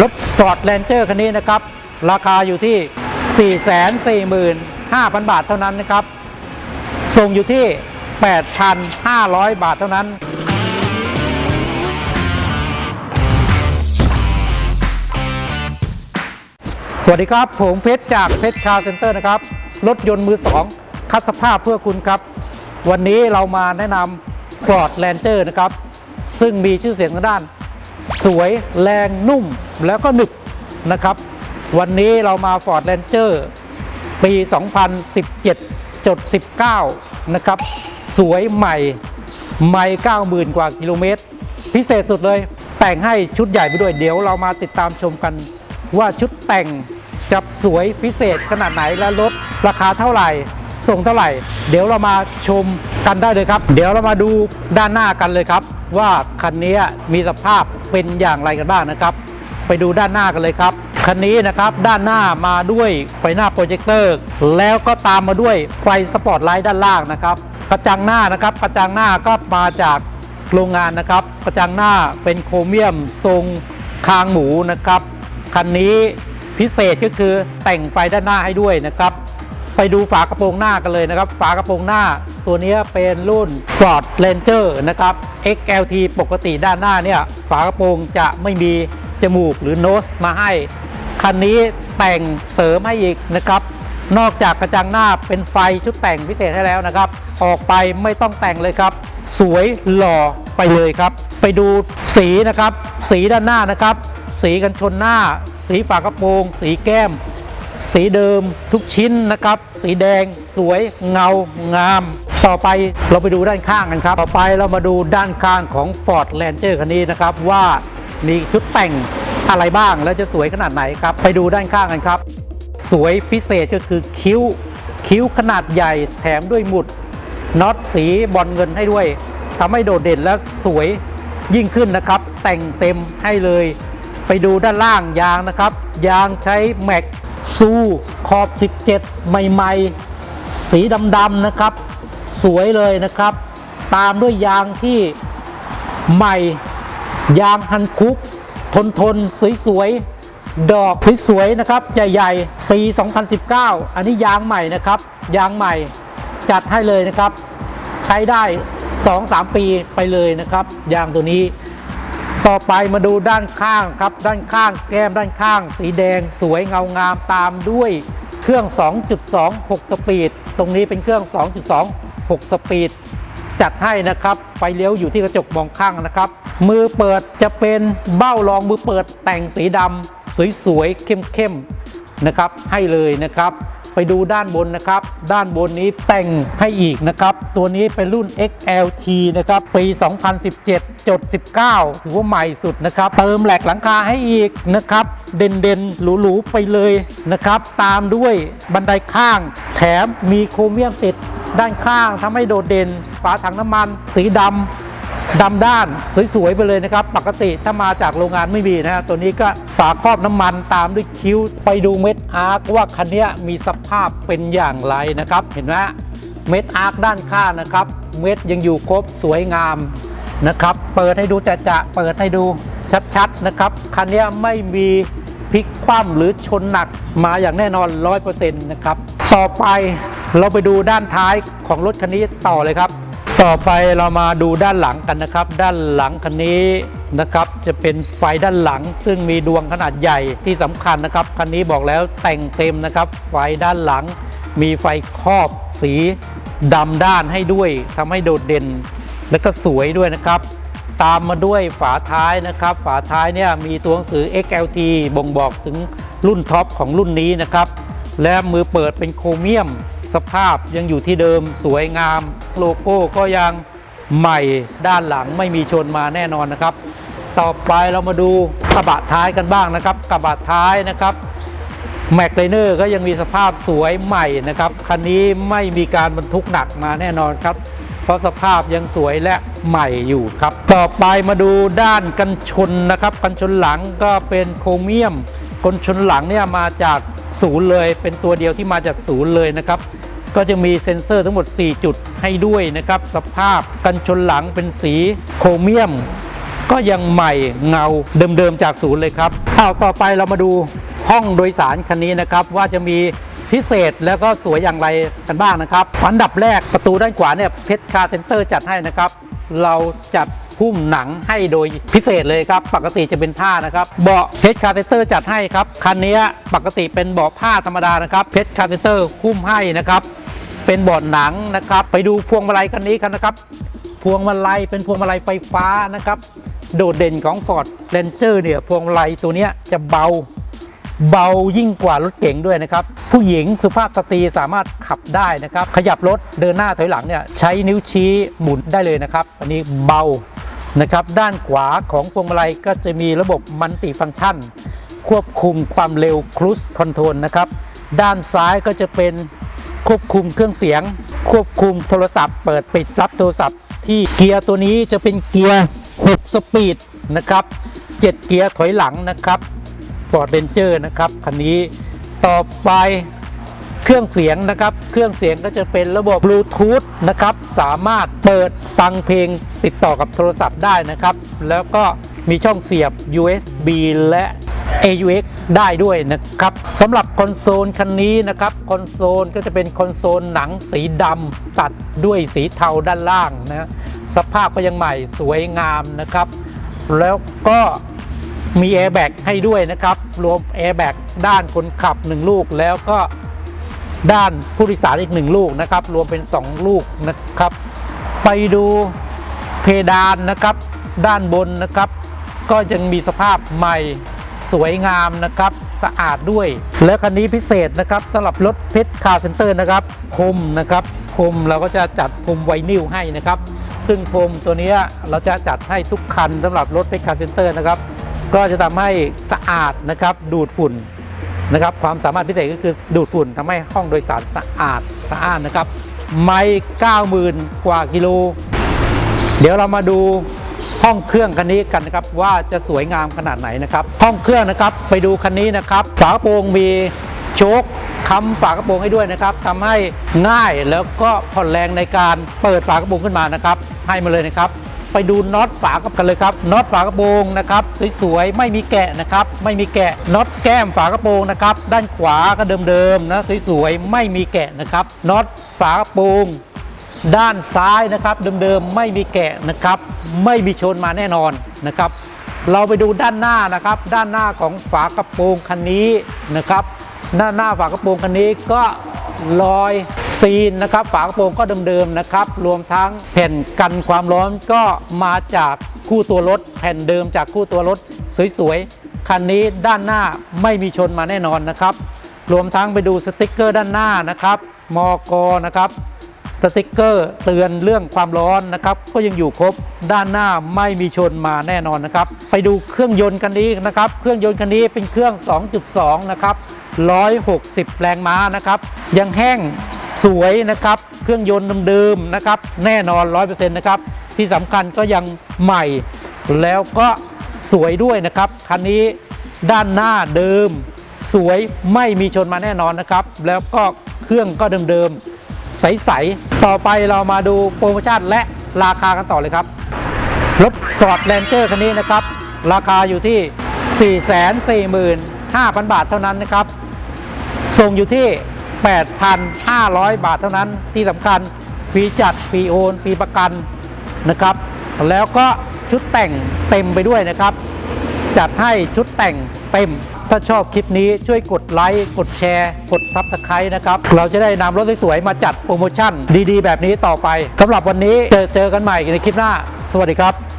รถ Ford Ranger คันนี้นะครับ ราคาอยู่ที่ 445,000 บาทเท่านั้นนะครับ ส่งอยู่ที่ 8,500 บาทเท่านั้น สวัสดีครับ ผมเพชรจากเพชรคาร์เซ็นเตอร์นะครับ รถยนต์มือสองคัดสภาพเพื่อคุณครับ วันนี้เรามาแนะนำ Ford Ranger นะครับ ซึ่งมีชื่อเสียงทางด้าน สวยแรงนุ่มแล้วก็หนึบนะครับ วันนี้เรามา Ford Ranger ปี 2017จด19 นะครับ สวยใหม่ไม่ 90,000 กว่ากิโลเมตร พิเศษสุดเลย แต่งให้ชุดใหญ่ไปด้วยเดี๋ยวเรามาติดตามชมกันว่าชุดแต่งจะสวยพิเศษขนาดไหนและลดราคาเท่าไหร่ ส่งเท่าไหร่ เดี๋ยวเรามาชมกันได้เลยครับ เดี๋ยวเรามาดูด้านหน้ากันเลยครับ ว่าคันนี้มีสภาพเป็นอย่างไรกันบ้างนะครับ ไปดูด้านหน้ากันเลยครับคันนี้นะครับด้านหน้ามาด้วยไฟหน้าโปรเจคเตอร์ แล้วก็ตามมาด้วยไฟสปอตไลท์ด้านล่างนะครับ กระจังหน้านะครับกระจังหน้าก็มาจากโรงงานนะครับ กระจังหน้าเป็นโครเมียมทรงคางหมูนะครับคันนี้พิเศษก็คือแต่งไฟด้านหน้าให้ด้วยนะครับ ไปดูฝากระโปรงหน้ากันเลยนะครับ ฝากระโปรงหน้าตัวนี้เป็นรุ่น Ford Ranger นะครับ XLT ปกติด้านหน้าเนี่ย ฝากระโปรงจะไม่มีจมูกหรือโนสมาให้ คันนี้แต่งเสริมให้อีกนะครับ นอกจากกระจังหน้าเป็นไฟชุดแต่งพิเศษให้แล้วนะครับ ออกไปไม่ต้องแต่งเลยครับ สวยหล่อไปเลยครับ ไปดูสีนะครับ สีด้านหน้านะครับ สีกันชนหน้า สีฝากระโปรง สีแก้ม สีเดิมทุกชิ้นนะครับ สีแดงสวยเงางาม ต่อไปเราไปดูด้านข้างกันครับ ต่อไปเรามาดูด้านข้างของ Ford Ranger คันนี้นะครับ ว่ามีชุดแต่งอะไรบ้างและจะสวยขนาดไหนครับ ไปดูด้านข้างกันครับ สวยพิเศษก็คือคิ้วคิ้วขนาดใหญ่แถมด้วยหมุดน็อตสีบอลเงินให้ด้วยทำให้โดดเด่นและสวยยิ่งขึ้นนะครับ แต่งเต็มให้เลย ไปดูด้านล่างยางนะครับ ยางใช้แม็ก ซูขอบ 17 ใหม่ๆ สีดำๆนะครับ สวยเลยนะครับ ตามด้วยยางที่ใหม่ ยางฮันคุก ทนทนๆสวยๆ ดอกสวยๆนะครับ ใหญ่ๆ ปี 2019 อันนี้ยางใหม่นะครับ ยางใหม่จัดให้เลยนะครับ ใช้ได้ 2-3 ปีไปเลยนะครับ ยางตัวนี้ ต่อไปมาดูด้านข้างครับ ด้านข้างแก้มด้านข้าง สีแดงสวยเงางามตามด้วยเครื่อง 2.26 สปีด ตรงนี้เป็นเครื่อง 2.26 สปีด จัดให้นะครับ ไฟเลี้ยวอยู่ที่กระจกมองข้างนะครับ มือเปิดจะเป็นเบ้ารองมือเปิดแต่งสีดำสวยๆเข้มๆนะครับ ให้เลยนะครับ ไปดูด้านบนนะครับ ด้านบนนี้แต่งให้อีกนะครับ ตัวนี้เป็นรุ่น XLT นะครับ ปี 2017จด19 ถือว่าใหม่สุดนะครับ เติมแหลกหลังคาให้อีกนะครับ เด่นๆหรูๆไปเลยนะครับ ตามด้วยบันไดข้าง แถมมีโครเมียมติดด้านข้างทำให้โดดเด่น ฝาถังน้ำมัน สีดำ ดำด้านสวยๆไปเลยนะครับ ปกติถ้ามาจากโรงงานไม่มีนะ ตัวนี้ก็ฝาครอบน้ำมันตามด้วยคิ้ว ไปดูเม็ดอาร์คว่าคันนี้มีสภาพเป็นอย่างไรนะครับ เห็นไหมเม็ดอาร์คด้านข้างนะครับ เม็ดยังอยู่ครบสวยงามนะครับ เปิดให้ดูจะจะๆเปิดให้ดูชัดๆนะครับ คันนี้ไม่มีพลิกคว่ำหรือชนหนักมาอย่างแน่นอน 100%นะครับ ต่อไปเราไปดูด้านท้ายของรถคันนี้ต่อเลยครับ ต่อไปเรามาดูด้านหลังกันนะครับ ด้านหลังคันนี้นะครับ จะเป็นไฟด้านหลัง ซึ่งมีดวงขนาดใหญ่ที่สำคัญนะครับคันนี้บอกแล้วแต่งเต็มนะครับ ไฟด้านหลัง มีไฟครอบสีดำด้านให้ด้วยทำให้โดดเด่น และก็สวยด้วยนะครับ ตามมาด้วยฝาท้ายนะครับ ฝาท้ายเนี่ยมีตัวหนังสือ XLT บ่งบอกถึงรุ่นท็อปของรุ่นนี้นะครับ และมือเปิดเป็นโครเมียม สภาพยังอยู่ที่เดิมสวยงาม โลโก้ก็ยังใหม่ด้านหลังไม่มีชนมาแน่นอนนะครับ ต่อไปเรามาดูกระบะท้ายกันบ้างนะครับ กระบะท้ายนะครับแม็กไลเนอร์ก็ยังมีสภาพสวยใหม่นะครับคันนี้ไม่มีการบรรทุกหนักมาแน่นอนครับ เพราะสภาพยังสวยและใหม่อยู่ครับ ต่อไปมาดูด้านกันชนนะครับ กันชนหลังก็เป็นโครเมียม กันชนหลังเนี่ยมาจาก ศูนย์เลย เป็นตัวเดียวที่มาจากศูนย์เลยนะครับ ก็จะมีเซ็นเซอร์ทั้งหมด 4 จุดให้ด้วยนะครับ สภาพกันชนหลังเป็นสีโครเมียม ก็ยังใหม่เงาเดิมๆจากศูนย์เลยครับเอาต่อไปเรามาดูห้องโดยสารคันนี้นะครับว่าจะมีพิเศษแล้วก็สวยอย่างไรกันบ้างนะครับอันดับแรกประตูด้านขวาเนี่ยเพชรคาเซ็นเตอร์จัดให้นะครับ เราจัดหุ้มหนังให้โดยพิเศษเลยครับ ปกติจะเป็นผ้านะครับ เบาะเพชรคาเซเตอร์จัดให้ครับ คันนี้ปกติเป็นเบาะผ้าธรรมดานะครับเพชรคาเซเตอร์หุ้มให้นะครับ เป็นเบาะหนังนะครับ ไปดูพวงมาลัยคันนี้กันนะครับ พวงมาลัยเป็นพวงมาลัยไฟฟ้านะครับ โดดเด่นของ Ford Ranger เนี่ยพวงมาลัยตัวนี้จะเบา เบายิ่งกว่ารถเก๋งด้วยนะครับ ผู้หญิงสุภาพสตรีสามารถขับได้นะครับ ขยับรถเดินหน้าถอยหลังเนี่ยใช้นิ้วชี้หมุนได้เลยนะครับ อันนี้เบานะครับด้านขวาของพวงมาลัยก็จะมีระบบมัลติฟังก์ชัน ควบคุมความเร็ว Cruise Control นะครับ ด้านซ้ายก็จะเป็นควบคุมเครื่องเสียง ควบคุมโทรศัพท์ เปิดปิดรับโทรศัพท์ ที่เกียร์ตัวนี้จะเป็นเกียร์ 6 สปีดนะครับ 7 เกียร์ถอยหลังนะครับ ฟอร์ดเ n นเจอร์นะครับคันนี้ต่อไปเครื่องเสียงนะครับ เครื่องเสียงก็จะเป็นระบบบลูทูธนะครับ สามารถเปิดฟังเพลงติดต่อกับโทรศัพท์ได้นะครับ แล้วก็มีช่องเสียบ USB และ AUX ได้ด้วยนะครับสำหรับคอนโซลคันนี้นะครับคอนโซลก็จะเป็นคอนโซลหนังสีดำตัดด้วยสีเทาด้านล่างนะสภาพก็ยังใหม่สวยงามนะครับ แล้วก็ มีแอร์แบ็กให้ด้วยนะครับ รวมแอร์แบ็กด้านคนขับ 1 ลูกแล้วก็ด้านผู้โดยสารอีก 1 ลูกนะครับ รวมเป็น 2 ลูกนะครับ ไปดูเพดานนะครับ ด้านบนนะครับ ก็ยังมีสภาพใหม่สวยงามนะครับสะอาดด้วย แล้วคันนี้พิเศษนะครับสำหรับรถเพชรคาร์เซนเตอร์นะครับพรมนะครับพรมเราก็จะจัดพรมไวนิลให้นะครับ ซึ่งพรมตัวนี้เราจะจัดให้ทุกคันสำหรับรถเพชรคาร์เซนเตอร์นะครับ ก็จะทำให้สะอาดนะครับดูดฝุ่นนะครับความสามารถพิเศษก็คือดูดฝุ่นทำให้ห้องโดยสารสะอาดสะอาดนะครับ ไม่90,000 กว่ากิโล เดี๋ยวเรามาดูห้องเครื่องคันนี้กันนะครับว่าจะสวยงามขนาดไหนนะครับห้องเครื่องนะครับไปดูคันนี้นะครับฝากระโปรงมีโชคค้ำฝากระโปรงให้ด้วยนะครับทำให้ง่ายแล้วก็ผ่อนแรงในการเปิดฝากระโปรงขึ้นมานะครับ ให้มาเลยนะครับ ไปดูน็อตฝากระกันเลยครับน็อตฝากระโปรงนะครับสวยๆไม่มีแกะนะครับไม่มีแกะน็อตแก้มฝากระโปรงนะครับด้านขวาก็เดิมๆนะสวยๆไม่มีแกะนะครับน็อตฝากระโปรงด้านซ้ายนะครับเดิมๆไม่มีแกะนะครับ ไม่มีชนมาแน่นอนนะครับ เราไปดูด้านหน้านะครับ ด้านหน้าของฝากระโปรงคันนี้นะครับด้าหน้าฝากระโปรงคันนี้ก็รอย ซีนนะครับฝากระโปรงก็เดิมๆนะครับ รวมทั้งแผ่นกันความร้อนก็มาจากคู่ตัวรถ แผ่นเดิมจากคู่ตัวรถสวยๆคันนี้ด้านหน้าไม่มีชนมาแน่นอนนะครับ รวมทั้งไปดูสติกเกอร์ด้านหน้านะครับมกนะครับสติกเกอร์เตือนเรื่องความร้อนนะครับ ก็ยังอยู่ครบด้านหน้าไม่มีชนมาแน่นอนนะครับ ไปดูเครื่องยนต์กันนี้นะครับ เครื่องยนต์คันนี้เป็นเครื่อง 2.2 นะครับ 160 แรงม้านะครับ ยังแห้ง สวยนะครับ เครื่องยนต์เดิมๆนะครับ แน่นอน 100%นะครับ ที่สำคัญก็ยังใหม่ แล้วก็สวยด้วยนะครับ คันนี้ด้านหน้าเดิม สวยไม่มีชนมาแน่นอนนะครับ แล้วก็เครื่องก็เดิมๆ ใสๆ ต่อไปเรามาดูโปรโมชั่นและราคากันต่อเลยครับ รถฟอดแลนเจอร์คันนี้นะครับ ราคาอยู่ที่ 445,000 บาทเท่านั้นนะครับ ส่งอยู่ที่ 8,500 บาทเท่านั้นที่สำคัญฟรีจัดฟรีโอนฟรีประกันนะครับ แล้วก็ชุดแต่งเต็มไปด้วยนะครับ จัดให้ชุดแต่งเต็ม ถ้าชอบคลิปนี้ช่วยกดไลค์กดแชร์ กดซับสไครต์นะครับ เราจะได้นำรถสวยๆมาจัดโปรโมชั่นดีๆ แบบนี้ต่อไปสำหรับวันนี้เจอเจอกันใหม่ในคลิปหน้า สวัสดีครับ